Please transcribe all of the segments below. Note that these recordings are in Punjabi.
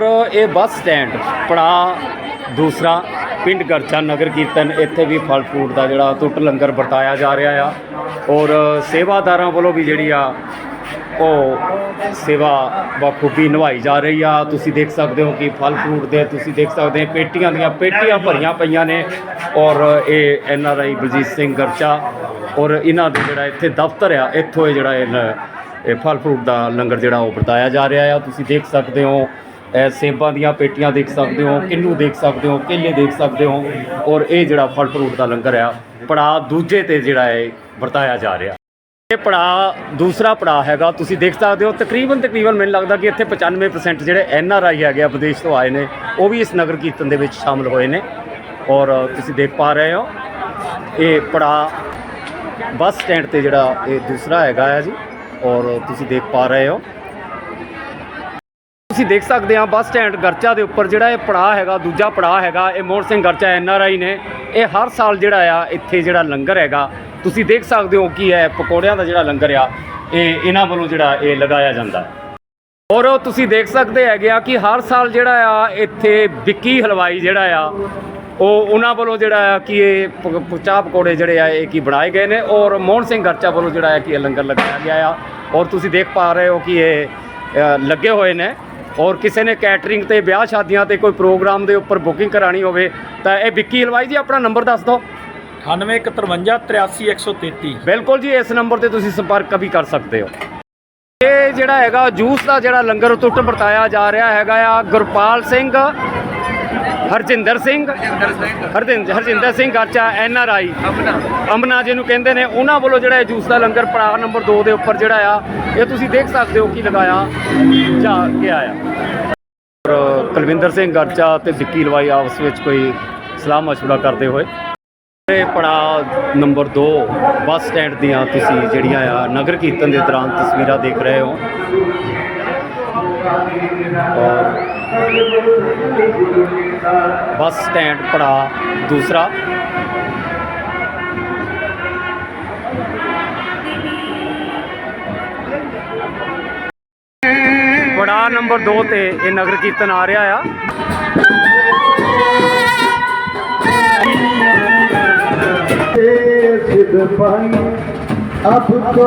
ਇਹ ਬੱਸ ਸਟੈਂਡ ਪੜਾ ਦੂਸਰਾ, ਪਿੰਡ ਗਰਚਾ ਨਗਰ ਕੀਰਤਨ, ਇੱਥੇ ਵੀ ਫਲ ਫਰੂਟ ਦਾ ਜਿਹੜਾ ਟੁੱਟ ਲੰਗਰ ਵਰਤਾਇਆ ਜਾ ਰਿਹਾ ਆ। ਔਰ ਸੇਵਾਦਾਰਾਂ ਵੱਲੋਂ ਵੀ ਜਿਹੜੀ ਆ, ਉਹ ਸੇਵਾ ਬਖੂਬੀ ਨਿਭਾਈ ਜਾ ਰਹੀ ਆ। ਤੁਸੀਂ ਦੇਖ ਸਕਦੇ ਹੋ ਕਿ ਫਲ ਫਰੂਟ ਦੇ, ਤੁਸੀਂ ਦੇਖ ਸਕਦੇ ਹੋ ਪੇਟੀਆਂ ਦੀਆਂ ਪੇਟੀਆਂ ਭਰੀਆਂ ਪਈਆਂ ਨੇ। ਔਰ ਇਹ N R I Baljit Singh Garcha ਔਰ ਇਹਨਾਂ ਦੇ ਜਿਹੜਾ ਇੱਥੇ ਦਫ਼ਤਰ ਆ, ਇੱਥੋਂ ਇਹ ਜਿਹੜਾ ਇਹ ਫਲ ਫਰੂਟ ਦਾ ਲੰਗਰ ਜਿਹੜਾ ਉਹ ਵਰਤਾਇਆ ਜਾ ਰਿਹਾ ਆ। ਤੁਸੀਂ ਦੇਖ ਸਕਦੇ ਹੋ ਸੇਬਾਂ ਦੀਆਂ ਪੇਟੀਆਂ ਦੇਖ ਸਕਦੇ ਹੋ, ਕਿੰਨੂ ਦੇਖ ਸਕਦੇ ਹੋ, ਕੇਲੇ ਦੇਖ ਸਕਦੇ ਹੋ ਔਰ ਇਹ ਜਿਹੜਾ ਫਲ ਫਰੂਟ ਦਾ ਲੰਗਰ ਆ ਪੜਾ ਦੂਜੇ ਤੇ ਜਿਹੜਾ ਹੈ ਵਰਤਾਇਆ ਜਾ ਰਿਹਾ। ਇਹ ਪੜਾ ਦੂਸਰਾ ਪੜਾ ਹੈਗਾ, ਤੁਸੀਂ ਦੇਖ ਸਕਦੇ ਹੋ, ਤਕਰੀਬਨ ਤਕਰੀਬਨ ਮੈਨੂੰ ਲੱਗਦਾ ਕਿ ਇੱਥੇ 95% ਜਿਹੜੇ ਐਨ ਆਰ ਆਈ ਹੈਗੇ ਆ ਵਿਦੇਸ਼ ਤੋਂ ਆਏ ਨੇ, ਉਹ ਵੀ ਇਸ ਨਗਰ ਕੀਰਤਨ ਦੇ ਵਿੱਚ ਸ਼ਾਮਲ ਹੋਏ ਨੇ ਔਰ ਤੁਸੀਂ ਦੇਖ ਪਾ ਰਹੇ ਹੋ, ਇਹ ਪੜਾ ਬੱਸ ਸਟੈਂਡ ਤੇ ਜਿਹੜਾ ਇਹ ਦੂਸਰਾ ਹੈਗਾ ਆ ਜੀ ਔਰ ਤੁਸੀਂ ਦੇਖ ਪਾ ਰਹੇ ਹੋ। ਤੁਸੀਂ ਦੇਖ ਸਕਦੇ ਆ ਬੱਸ ਸਟੈਂਡ ਗਰਚਾ ਦੇ ਉੱਪਰ ਜਿਹੜਾ ਇਹ ਪੜਾਅ ਹੈਗਾ, ਦੂਜਾ ਪੜਾਅ ਹੈਗਾ, ਇਹ Mohan Singh Garcha N R I ਨੇ। ਇਹ ਹਰ ਸਾਲ ਜਿਹੜਾ ਆ, ਇੱਥੇ ਜਿਹੜਾ ਲੰਗਰ ਹੈਗਾ, ਤੁਸੀਂ ਦੇਖ ਸਕਦੇ ਹੋ ਕਿ ਇਹ ਪਕੌੜਿਆਂ ਦਾ ਜਿਹੜਾ ਲੰਗਰ ਆ, ਇਹ ਇਹਨਾਂ ਵੱਲੋਂ ਜਿਹੜਾ ਇਹ ਲਗਾਇਆ ਜਾਂਦਾ। ਔਰ ਤੁਸੀਂ ਦੇਖ ਸਕਦੇ ਹੈਗੇ ਆ ਕਿ ਹਰ ਸਾਲ ਜਿਹੜਾ ਆ, ਇੱਥੇ ਵਿੱਕੀ ਹਲਵਾਈ ਜਿਹੜਾ ਆ, ਉਹ ਉਹਨਾਂ ਵੱਲੋਂ ਜਿਹੜਾ ਆ ਕਿ ਇਹ ਪ- ਚਾਹ ਪਕੌੜੇ ਜਿਹੜੇ ਆ, ਇਹ ਕੀ ਬਣਾਏ ਗਏ ਨੇ। ਔਰ ਮੋਹਨ ਸਿੰਘ ਗਰਚਾ ਵੱਲੋਂ ਜਿਹੜਾ ਆ ਕਿ ਇਹ ਲੰਗਰ ਲਗਾਇਆ ਗਿਆ ਆ। ਔਰ ਤੁਸੀਂ ਦੇਖ ਪਾ ਰਹੇ ਹੋ ਕਿ ਇਹ ਲੱਗੇ ਹੋਏ ਨੇ। ਔਰ ਕਿਸੇ ਨੇ ਕੈਟਰਿੰਗ ਤੇ ਵਿਆਹ ਸ਼ਾਦੀਆਂ ਤੇ ਕੋਈ ਪ੍ਰੋਗਰਾਮ ਦੇ ਉੱਪਰ ਬੁਕਿੰਗ ਕਰਾਣੀ ਹੋਵੇ ਤਾਂ ਇਹ ਵਿੱਕੀ ਹਲਵਾਈ ਜੀ ਆਪਣਾ ਨੰਬਰ ਦੱਸ ਦਿਓ। 9853 ਬਿਲਕੁਲ ਜੀ ਇਸ ਨੰਬਰ ਤੇ ਤੁਸੀਂ ਸੰਪਰਕ ਵੀ ਕਰ ਸਕਦੇ ਹੋ। ਇਹ ਜਿਹੜਾ ਹੈਗਾ ਜੂਸ ਦਾ ਜਿਹੜਾ ਲੰਗਰ ਟੁੱਟ ਵਰਤਾਇਆ ਜਾ ਰਿਹਾ ਹੈਗਾ ਆ Gurpal Singh Harjinder Singh Harjinder Harjinder Singh Garcha N R I. Amna. ਜਿਹਨੂੰ ਕਹਿੰਦੇ ਨੇ ਉਹਨਾਂ ਵੱਲੋਂ ਜਿਹੜਾ ਇਹ ਜੂਸ ਦਾ ਲੰਗਰ ਪੜਾ ਨੰਬਰ 2 ਦੇ ਉੱਪਰ ਜਿਹੜਾ ਆ ਇਹ ਤੁਸੀਂ ਦੇਖ ਸਕਦੇ ਹੋ ਕੀ ਲਗਾਇਆ ਜਾ ਗਿਆ ਆ ਔਰ ਕੁਲਵਿੰਦਰ ਸਿੰਘ ਗਰਚਾ ਤੇ ਵਿੱਕੀ ਲਵਾਈ ਆਪਸ ਵਿੱਚ ਕੋਈ ਸਲਾਹ ਮਸ਼ਵਰਾ ਕਰਦੇ ਹੋਏ। ਇਹ ਪੜਾ ਨੰਬਰ 2 ਬੱਸ ਸਟੈਂਡ ਦੀਆਂ ਤੁਸੀਂ ਜਿਹੜੀਆਂ ਆ ਨਗਰ ਕੀਰਤਨ ਦੇ ਦੌਰਾਨ ਤਸਵੀਰਾਂ ਦੇਖ ਰਹੇ ਹੋ। ਔਰ بس سٹینڈ پڑا دوسرا پڑا نمبر دو تے یہ نگر کیرتن آ رہا ہے اب تو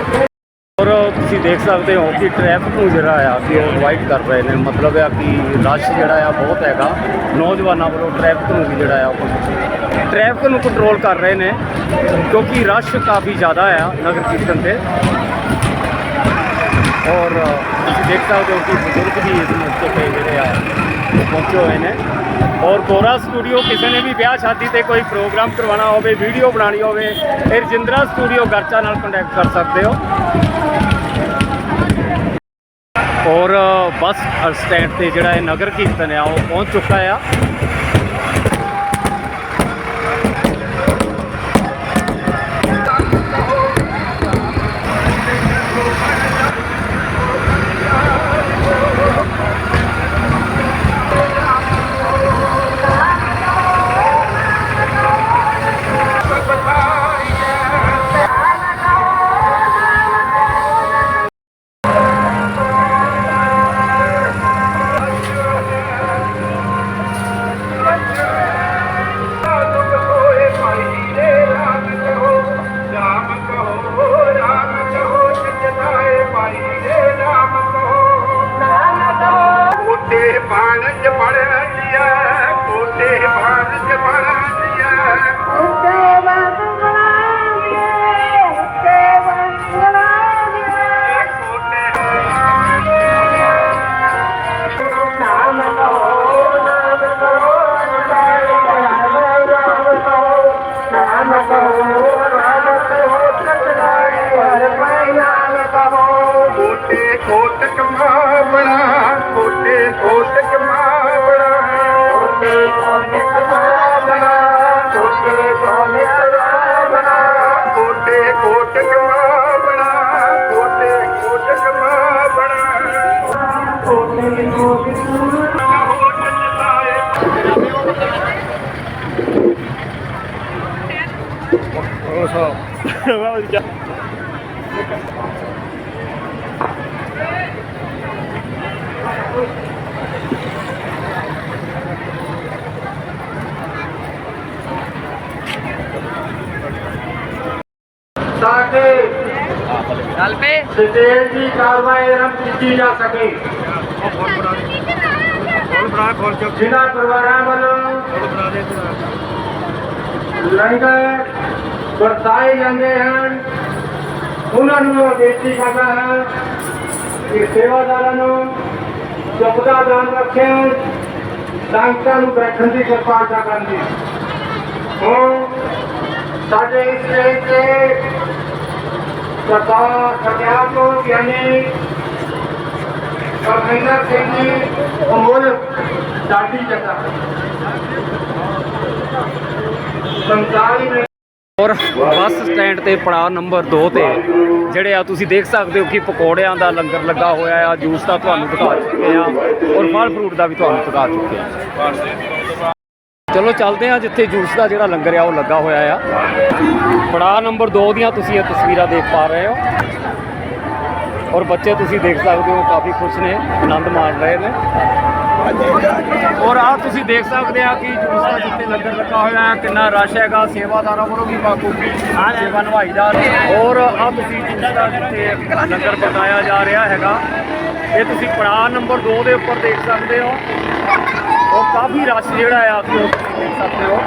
ਦੇਖ ਸਕਦੇ ਹੋ ਕਿ ਟ੍ਰੈਫਿਕ ਨੂੰ ਜਿਹੜਾ ਆ ਕਿ ਉਹ ਅਵਾਇਡ ਕਰ ਰਹੇ ਨੇ। ਮਤਲਬ ਆ ਕਿ ਰਸ਼ ਜਿਹੜਾ ਆ ਬਹੁਤ ਹੈਗਾ। ਨੌਜਵਾਨਾਂ ਵੱਲੋਂ ਟ੍ਰੈਫਿਕ ਨੂੰ ਵੀ ਜਿਹੜਾ ਆ ਉਹ ਟ੍ਰੈਫਿਕ ਨੂੰ ਕੰਟਰੋਲ ਕਰ ਰਹੇ ਨੇ, ਕਿਉਂਕਿ ਰਸ਼ ਕਾਫੀ ਜ਼ਿਆਦਾ ਆ ਨਗਰ ਕੀਰਤਨ ਤੇ। ਔਰ ਤੁਸੀਂ ਦੇਖ ਸਕਦੇ ਹੋ ਕਿ ਬਜ਼ੁਰਗ ਵੀ ਇਸ ਮੌਕੇ ਤੇ ਜਿਹੜੇ ਆ, ਉਹ ਪਹੁੰਚੇ ਹੋਏ ਨੇ। ਔਰ ਗੋਰਾ ਸਟੂਡੀਓ ਕਿਸੇ ਨੇ ਵੀ ਵਿਆਹ ਸ਼ਾਦੀ ਤੇ ਕੋਈ ਪ੍ਰੋਗਰਾਮ ਕਰਵਾਉਣਾ ਹੋਵੇ ਵੀਡੀਓ ਬਣਾਉਣੀ ਹੋਵੇ ਫਿਰ ਰਜਿੰਦਰਾ ਸਟੂਡੀਓ ਗਰਚਾ ਨਾਲ ਕੰਟੈਕਟ ਕਰ ਸਕਦੇ ਹੋ। ਔਰ ਬੱਸ ਸਟੈਂਡ ਤੇ ਜਿਹੜਾ ਇਹ ਨਗਰ ਕੀਰਤਨ ਆ ਉਹ ਪਹੁੰਚ ਚੁੱਕਾ ਆ। ਕੋਟੇ ਪਾਣ ਚ ਪੜ ਕੋਟੇ ਕੋਟ ਕਮਾਵਣਾ ਕੋਟੇ ਕੋਟ ਕਮਾਵਣਾ ਕੋਟੇ ਕੋਟ ਕਮਾਵਣਾ ਉਹ ਸਾਹ ਵਾਹ ਜੀ ਕਿ ਸਟੇਜ ਦੀ ਕਾਰਵਾਈ ਆਰੰਭ ਕੀਤੀ ਜਾ ਸਕੇ। ਜਿਨ੍ਹਾਂ ਪਰਿਵਾਰਾਂ ਵੱਲੋਂ ਲੰਗਰ ਵਰਤਾਏ ਜਾਂਦੇ ਹਨ ਉਹਨਾਂ ਨੂੰ ਬੇਨਤੀ ਕਰਦਾ ਹਾਂ ਕਿ ਸੇਵਾਦਾਰਾਂ ਨੂੰ ਚੁੱਪਦਾ ਦਾਨ ਰੱਖਿਆ ਸੰਗਤਾਂ ਨੂੰ ਬੈਠਣ ਦੀ ਕਿਰਪਾਲਤਾ ਕਰਨ ਦੀ। ਹੁਣ ਸਾਡੇ ਇਸ ਤੇ ਸਰਦਾਰ ਸਤਿਆਰ ਤੋਂ ਗਿਆਨੀ ਪਰਮਿੰਦਰ ਸਿੰਘ ਜੀ ਅਮੋਲ ਸਾਡੀ ਜਗ੍ਹਾ ਸੰਤਾਲੀ ਔਰ ਬੱਸ ਸਟੈਂਡ ਤੇ ਪੜਾਅ ਨੰਬਰ 2 ਤੇ ਜਿਹੜੇ ਆ ਤੁਸੀਂ ਦੇਖ ਸਕਦੇ ਹੋ ਕਿ ਪਕੌੜਿਆਂ ਦਾ ਲੰਗਰ ਲੱਗਾ ਹੋਇਆ ਆ, ਜੂਸ ਦਾ ਤੁਹਾਨੂੰ ਦਿਖਾ ਚੁੱਕੇ ਆ ਔਰ ਫਲ ਫਰੂਟ ਦਾ ਵੀ ਤੁਹਾਨੂੰ ਦਿਖਾ ਚੁੱਕੇ ਆ। ਚਲੋ ਚੱਲਦੇ ਆ ਜਿੱਥੇ ਜੂਸ ਦਾ ਜਿਹੜਾ ਲੰਗਰ ਆ ਉਹ ਲੱਗਾ ਹੋਇਆ ਆ। ਪੜਾਅ ਨੰਬਰ 2 ਦੀਆਂ ਤੁਸੀਂ ਇਹ ਤਸਵੀਰਾਂ ਦੇਖ ਪਾ ਰਹੇ ਹੋ। ਔਰ ਬੱਚੇ ਤੁਸੀਂ ਦੇਖ ਸਕਦੇ ਹੋ ਕਾਫੀ ਖੁਸ਼ ਨੇ, ਆਨੰਦ ਮਾਣ ਰਹੇ ਨੇ। ਔਰ ਆਹ ਤੁਸੀਂ ਦੇਖ ਸਕਦੇ ਆ ਕਿ ਜੂਸ ਦਾ ਜਿੱਥੇ ਲੰਗਰ ਲੱਗਾ ਹੋਇਆ ਹੈ ਕਿੰਨਾ ਰਸ਼ ਹੈਗਾ, ਸੇਵਾਦਾਰਾਂ ਵੱਲੋਂ ਵੀ ਬਾਕੂਫੀ ਸੇਵਾ ਨਿਭਾਈ ਔਰ ਆਹ ਤੁਸੀਂ ਜੂਸ ਦਾ ਜਿੱਥੇ ਲੰਗਰ ਪਕਾਇਆ ਜਾ ਰਿਹਾ ਹੈਗਾ, ਇਹ ਤੁਸੀਂ ਪੜਾਅ ਨੰਬਰ 2 ਦੇ ਉੱਪਰ ਦੇਖ ਸਕਦੇ ਹੋ। ਔਰ ਕਾਫੀ ਰਸ਼ ਜਿਹੜਾ ਆ ਤੁਸੀਂ ਦੇਖ ਸਕਦੇ ਹੋ।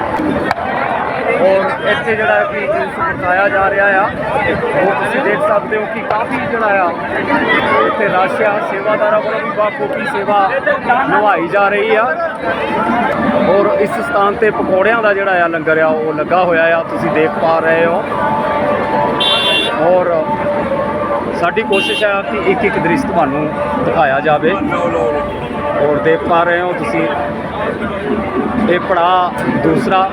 ਔਰ ਇੱਥੇ ਜਿਹੜਾ ਹੈ ਕਿ ਜੂਸ ਪਕਾਇਆ ਜਾ ਰਿਹਾ ਆ। ਉਹ ਤੁਸੀਂ ਦੇਖ ਸਕਦੇ ਹੋ ਕਿ ਕਾਫੀ ਜਿਹੜਾ ਆ, ਇੱਥੇ ਰਸ਼ ਆ। ਸੇਵਾਦਾਰਾਂ ਵੱਲੋਂ ਵੀ ਬਾਖੂਬੀ ਸੇਵਾ ਨਿਭਾਈ ਜਾ ਰਹੀ ਆ। ਔਰ ਇਸ ਸਥਾਨ ਤੇ ਪਕੌੜਿਆਂ ਦਾ ਜਿਹੜਾ ਆ ਲੰਗਰ ਆ, ਉਹ ਲੱਗਾ ਹੋਇਆ ਆ। ਤੁਸੀਂ ਦੇਖ ਪਾ ਰਹੇ ਹੋ। ਔਰ ਸਾਡੀ ਕੋਸ਼ਿਸ਼ ਹੈ ਕਿ ਇੱਕ ਇੱਕ ਦ੍ਰਿਸ਼ ਤੁਹਾਨੂੰ ਦਿਖਾਇਆ ਜਾਵੇ। ਔਰ ਦੇਖ ਪਾ ਰਹੇ ਹੋ ਤੁਸੀਂ। ਇਹ ਪੜਾ ਦੂਸਰਾ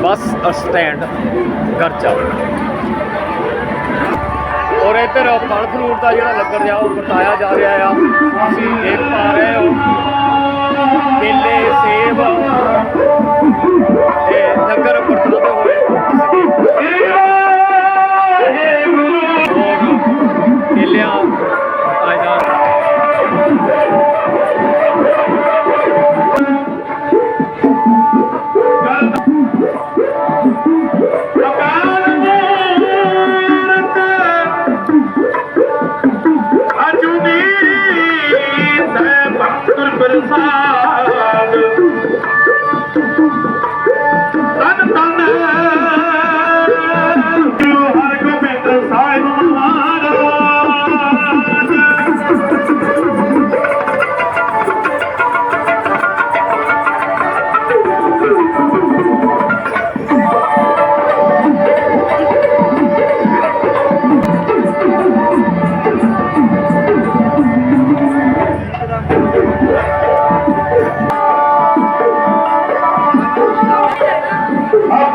ਬੱਸ ਸਟੈਂਡ ਗਰਚਾ ਔਰ ਇੱਧਰ ਫਲ ਫਰੂਟ ਦਾ ਜਿਹੜਾ ਲੰਗਰ ਆ, ਉਹ ਵਰਤਾਇਆ ਜਾ ਰਿਹਾ ਆ। ਤੁਸੀਂ ਦੇਖ ਪਾ ਰਹੇ ਹੋ। ਕੇਲੇ, ਸੇਬ ਅਜੂਨੀ ਸਹਿ ਭਗਤੁਰ ਪ੍ਰਸਾਦ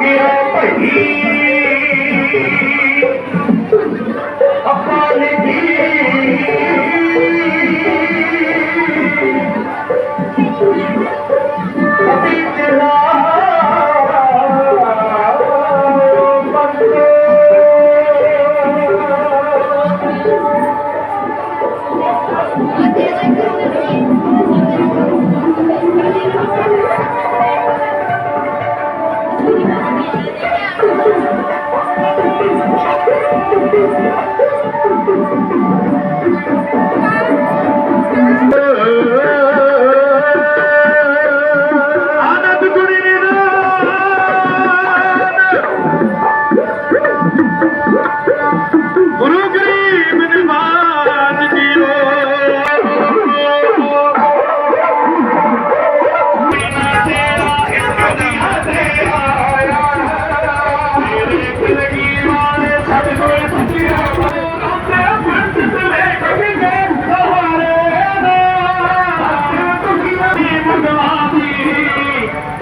1001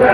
ਹੋ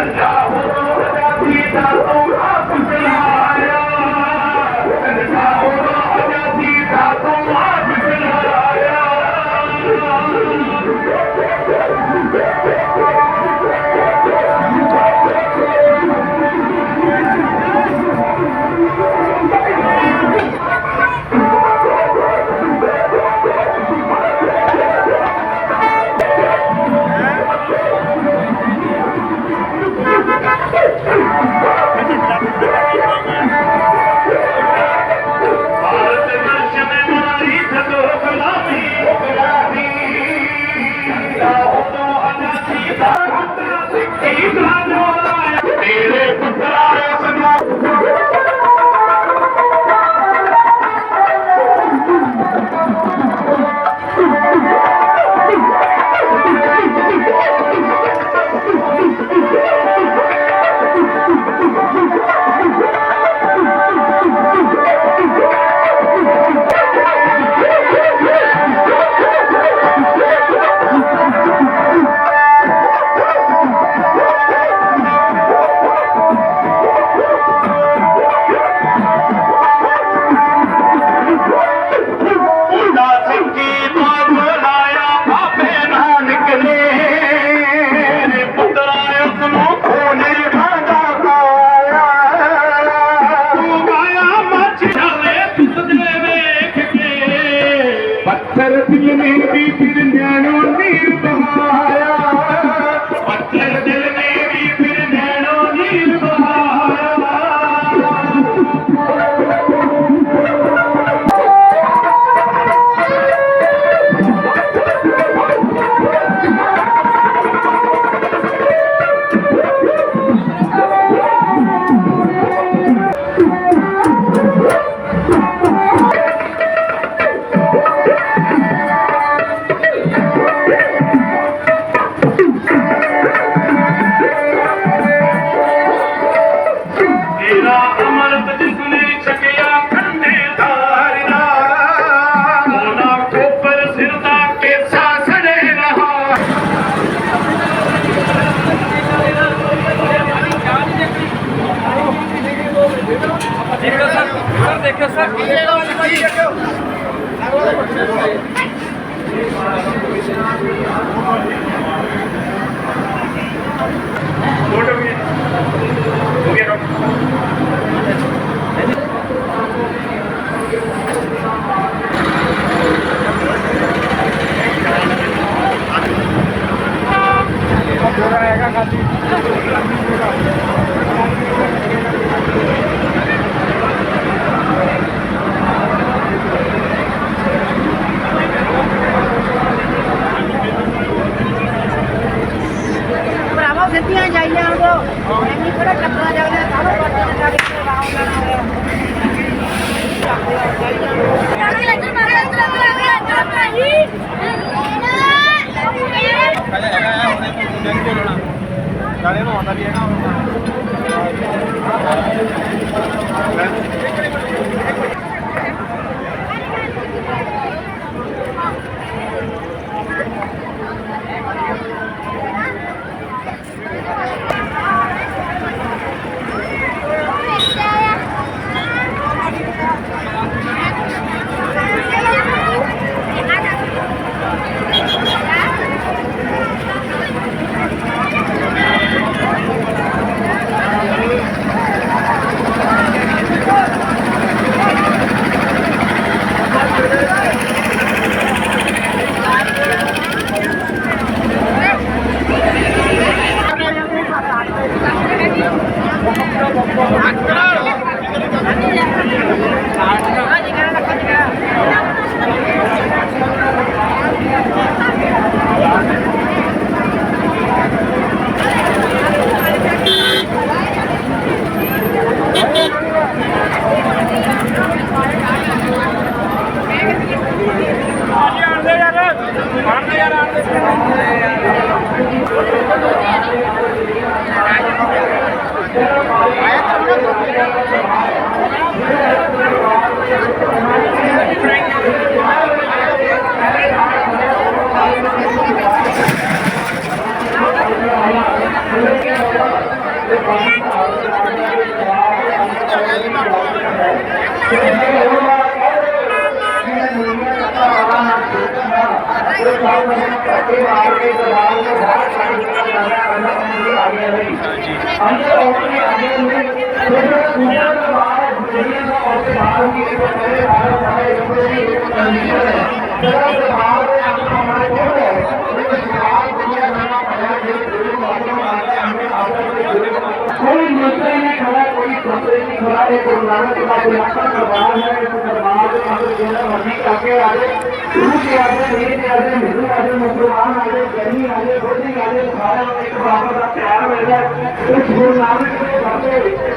कोई मंत्री नहीं खड़ा कोई मंत्री नहीं खड़ा है गुरु नानक का इलाका दरबार है مطلب نہیں کھڑا ہے کوئی مطلب نہیں کھڑا ہے کوئی نانا کے بعد علاقہ کروار ہے کہ کروار کے بعد جنہ مزید کھاکے آجے روح کے آجے میرے کے آجے مزید آجے مسلمان آجے جنہی آجے بھوٹی آجے بھارا ایک بابا کا پیار میں جائے اس گھر نانا کے بعد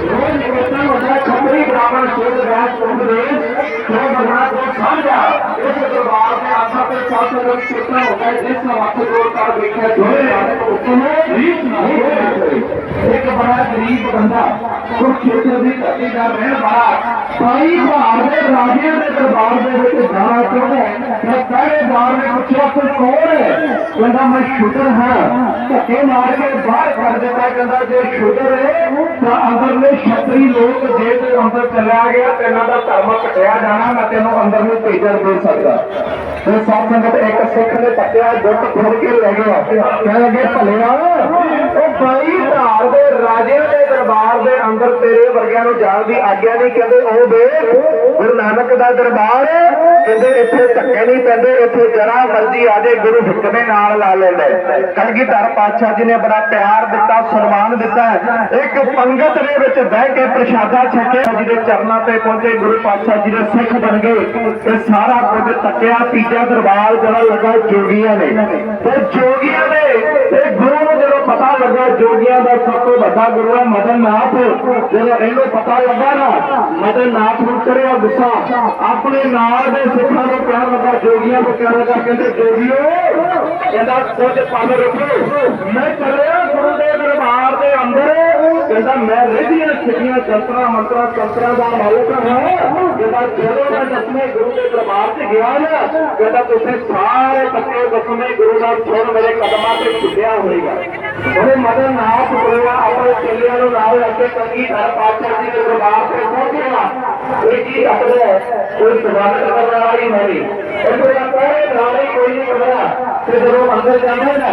روز نبتہ مزید کھپری براما شیر بیان سن دے تو بنا تو سن جا اس دربار میں آجا پر چاہتا ہے کتنا ہوتا ہے جس نواتے دور کار دیکھا ہے جو ایک بڑا قریب ਗਰੀਬ ਬੰਦਾ ਕੁਰਕਸ਼ੇਤਰ ਦੀ ਧਰਤੀ ਦਾ ਰਹਿਣ ਵਾਲਾ ਸਾਈ ਭਾਰ ਦੇ ਰਾਜਿਆਂ ਦੇ ਦਰਬਾਰ ਦੇ ਵਿੱਚ ਜਾਣਾ ਚਾਹੁੰਦਾ ਹੈ। ਤੇ ਸਾਰੇ ਨੇ ਪੁੱਛਿਆ ਕਿ ਕੌਣ ਹੈ? ਕਹਿੰਦਾ, ਮੈਂ ਸ਼ੁਦਰ ਹਾਂ। ਧੱਕੇ ਮਾਰ ਕੇ ਬਾਹਰ ਕੱਢ ਦਿੱਤਾ, ਕਹਿੰਦਾ, ਜੇ ਸ਼ੁਦਰ ਹੈ, ਤਾਂ ਅੰਦਰਲੇ ਛਤਰੀ ਲੋਕ ਜੇ ਤੇ ਅੰਦਰ ਚਲਿਆ ਗਿਆ, ਤੇ ਦਾ ਧਰਮ ਘਟਿਆ ਜਾਣਾ ਮੈਂ ਤੈਨੂੰ ਅੰਦਰ ਨੂੰ ਭੇਜਣ ਦੇ ਸਕਦਾ। ਤੇ ਸਾਧ ਸੰਗਤ ਇੱਕ ਸਿੱਖ ਨੇ ਪੱਟਿਆ ਜੁੱਟ ਫੜ ਕੇ ਲੈ ਗਿਆ। ਕਹਿ ਲੱਗੇ, ਭਲਿਆ, ਉਹ ਬਾਈ ਧਾਰ ਦੇ ਰਾਜਿਆਂ ਦੇ ਦਰਬਾਰ ਦੇ ਅੰਦਰ ਤੇਰੇ ਵਰਗਿਆਂ ਨੂੰ ਜਾਣ ਦੀ ਆਗਿਆ ਨਹੀਂ, ਕਹਿੰਦੇ ਉਹ ਵੇ ਗੁਰੂ ਨਾਨਕ ਦਾ ਦਰਬਾਰ, ਕਹਿੰਦੇ ਇੱਥੇ ਧੱਕੇ ਨਹੀਂ ਪੈਂਦੇ, ਇੱਥੇ ਜਰਾ ਮਰਜ਼ੀ ਆ ਜੇ ਗੁਰੂ ਹੁਕਮੇ ਨਾਲ ਲਾ ਲੈਂਦੇ ਕਲਗੀਧਰ ਪਾਤਸ਼ਾਹ ਜੀ ਨੇ ਬੜਾ ਪਿਆਰ ਦਿੱਤਾ, ਸਨਮਾਨ ਦਿੱਤਾ ਇੱਕ ਪੰਗਤ ਦੇ ਵਿੱਚ ਬਹਿ ਕੇ ਪ੍ਰਸ਼ਾਦਾ ਛਕਿਆ, ਜੀ ਦੇ ਚਰਨਾਂ ਤੇ ਪਹੁੰਚੇ, ਗੁਰੂ ਪਾਤਸ਼ਾਹ ਜੀ ਦੇ ਸਿੱਖ ਬਣ ਗਏ ਤੇ ਸਾਰਾ ਕੁਝ ਤੱਕਿਆ, ਤੀਜਾ ਦਰਬਾਰ ਜਿਹੜਾ ਲੱਗਾ ਜੋਗੀਆਂ ਨੇ। ਤੇ ਜੋਗੀਆਂ ਨੇ ਪਤਾ ਲੱਗਾ ਜੋਗੀਆਂ ਦਾ ਸਭ ਤੋਂ ਵੱਡਾ ਗੁਰੂ ਹੈ ਮਦਨ ਨਾਥ ਜਦੋਂ ਇਹਨੂੰ ਪਤਾ ਲੱਗਾ ਨਾ ਮਦਨ ਨਾਥ ਨੂੰ ਚੜਿਆ ਗੁੱਸਾ। ਆਪਣੇ ਨਾਲ ਦੇ ਸਿੱਖਾਂ ਨੂੰ ਕਹਿਣ ਲੱਗਾ, ਜੋਗੀਆਂ ਨੂੰ ਕਹਿਣ ਲੱਗਾ, ਕਹਿੰਦੇ, ਜੋਗੀਓ, ਕਹਿੰਦਾ, ਕੁਝ ਪਲ ਰੁਕੋ। ਮੈਂ ਚੱਲਿਆ ਗੁਰੂ ਦੇ ਦਰਬਾਰ ਦੇ ਅੰਦਰ। ਕਹਿੰਦਾ, ਮੈਂ ਰਹਿਦੀਆਂ ਛਿੱਟੀਆਂ ਜੰਤਰਾਂ ਮੰਤਰਾਂ, ਤੰਤਰਾਂ ਦਾ ਮਾਲਕ ਹਾਂ। ਕਹਿੰਦਾ, ਜਦੋਂ ਮੈਂ ਦਸਵੇਂ ਗੁਰੂ ਦੇ ਦਰਬਾਰ 'ਚ ਗਿਆ ਨਾ, ਕਹਿੰਦਾ ਤੁਸੀਂ ਸਾਰੇ ਪੱਕੇ ਦਸਵੇਂ ਗੁਰੂ ਦਾ ਸੁਣ ਮੇਰੇ ਕਦਮਾਂ ਤੇ ਛੁੱਟਿਆ ਹੋਏਗਾ। ਉਹਨੇ ਮਦਨ ਨਾਥ ਬੋਲਿਆ ਆਪਣੇ ਚੱਲਿਆਂ ਨੂੰ ਨਾਲ ਲੈ ਕੇ ਕੰਗੀ ਘਰ ਪਾਤਸ਼ਾਹ ਜੀ ਦੇ ਦਰਬਾਰ ਤੇ ਪਹੁੰਚਿਆ ਇਹ ਕੀ ਰੱਖਦਾ ਕੋਈ ਸਵਾਲ ਕਰਨ ਵਾਲਾ ਹੀ ਨਹੀਂ। ਇਹਦੇ ਦਾ ਕੋਈ ਨਾਲ ਹੀ ਕੋਈ ਨਹੀਂ ਕਰਦਾ ਤੇ ਜਦੋਂ ਅੰਦਰ ਜਾਂਦਾ ਨਾ,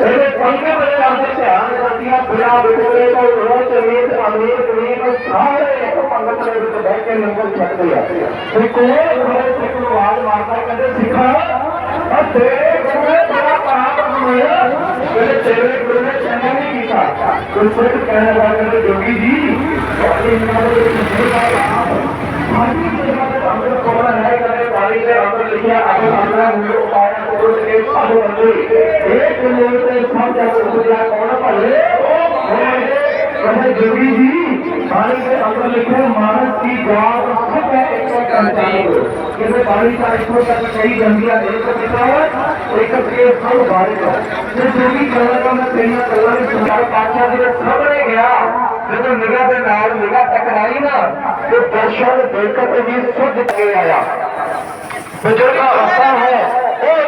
ਇਹਦੇ ਪੰਕੇ ਬੜੇ ਅੰਦਰ ਧਿਆਨ ਰੱਖੀਆਂ ਬਿਨਾ ਬਿਟੋਲੇ ਤੋਂ ਰੋਜ਼ ਮੀਤ ਅਮੀਰ ਮੀਤ ਸਾਰੇ ਇੱਕ ਪੰਗਤ ਦੇ ਵਿੱਚ ਬਹਿ ਕੇ ਲੰਗਰ ਛਕਦੇ ਆ। ਤੇ ਕੋਈ ਬੜੇ ਸਿੱਖ ਨੂੰ ਆਵਾਜ਼ ਮਾਰਦਾ, ਕਹਿੰਦੇ, ਸਿੱਖਾ ਆ ਤੇਰੇ ਗੁਰੂ ਨੇ ਬੜਾ ਪਾਪ ਹੋਇਆ। ਕਹਿੰਦੇ ਤੇਰੇ ਗੁਰੂ ਨੇ ਚੰਗਾ ਨਹੀਂ ਕੀਤਾ। ਕੋਈ ਕਹਿਣ ਵਾਲਾ ਕਹਿੰਦੇ ਜੋਗੀ ਜੀ ਤੁਹਾਡੀ ਇਹਨਾਂ ਦੇ ਵਿੱਚ ਜਿਹੜੇ ਪਾਪ ਆਜੀ ਦੇ ਅੰਦਰ ਕੋਲ ਹੈ ਕਦੇ ਬਾਣੀ ਦੇ ਅੰਦਰ ਲਿਖਿਆ ਅਗਰ ਅੰਦਰ ਨੂੰ ਉਪਾਇਆ ਕੋਲ ਕੇ ਸਾਧੂ ਬੰਦੇ। ਇੱਕ ਲੋਕ ਤੇ ਸਭ ਜਗ ਉਪਜਿਆ ਕੌਣ ਭਲੇ? ਉਹ ਕਹਿੰਦੇ ਜੋਗੀ ਜੀ। ਬਾਣੀ ਦੇ ਅੰਦਰ ਲਿਖਿਆ ਮਾਨਸ ਦੀ ਜਾਤ ਸਭ ਇੱਕੋ ਕਰਦੀ ਕਹਿੰਦੇ ਬਾਣੀ ਦਾ ਇੱਕੋ ਤੱਕ ਕਈ ਗੰਦੀਆਂ ਦੇ ਸਕਦਾ ਹੈ ਇੱਕ ਕੇ ਸਭ ਬਾਰੇ ਤੇ ਜੋਗੀ ਕਹਿੰਦਾ ਮੈਂ ਤੇਰੀਆਂ ਗੱਲਾਂ ਦੀ ਸੁਣਾਈ ਪਾਤਸ਼ਾਹ ਜੀ ਦੇ ਸਾਹਮਣੇ ਗਿਆ, ਜਦੋਂ ਨਿਗਾਹ ਦੇ ਨਾਲ ਨਿਗਾਹ ਟਕਰਾਈ ਨਾ, ਤੇ ਦਰਸ਼ਨ ਦੇਖਤ ਵੀ ਸੁੱਧ ਕੇ ਆਇਆ। ਬਜ਼ੁਰਗ ਹੱਸਾ ਹੈ, ਉਹ